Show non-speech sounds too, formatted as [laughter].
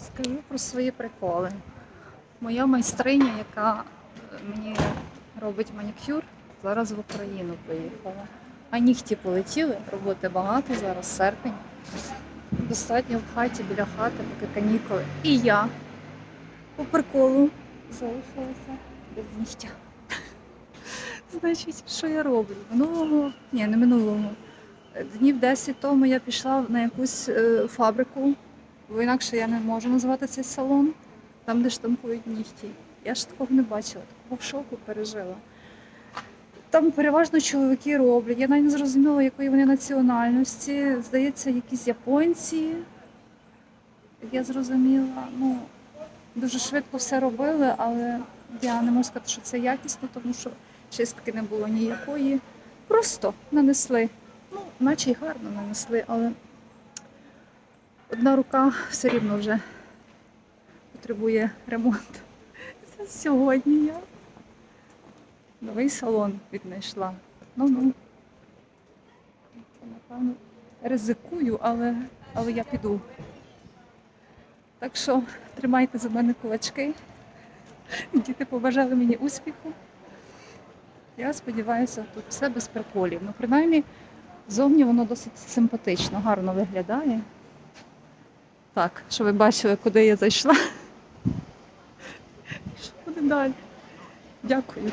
Скажу про свої приколи. Моя майстриня, яка е, мені робить манікюр, зараз в Україну поїхала. А нігті полетіли, роботи багато, зараз серпень. Достатньо в хаті, біля хати, поки канікули. І я по приколу залишилася без нігтя. [laughs] Значить, що я роблю? Минулого, ні, не минулого. е, Днів 10 тому я пішла на якусь е, фабрику бо інакше я не можу назвати цей салон, там, де штампують нігті. Я ж такого не бачила, такого шоку пережила. Там переважно чоловіки роблять. Я навіть не зрозуміла, якої вони національності. Здається, якісь японці. Я зрозуміла, ну дуже швидко все робили, але я не можу сказати, що це якісно, тому що чистки не було ніякої. Просто нанесли. Ну, наче й гарно нанесли, але одна рука все рівно вже потребує ремонту. Це сьогодні я новий салон віднайшла. Ну ну. Напевно, ризикую, але, але я піду. Так що тримайте за мене кулачки. Діти побажали мені успіху. Я сподіваюся, тут все без приколів. Ну, принаймні, зовні воно досить симпатично, гарно виглядає. Так, що ви бачили, куди я зайшла. Що буде далі? Дякую.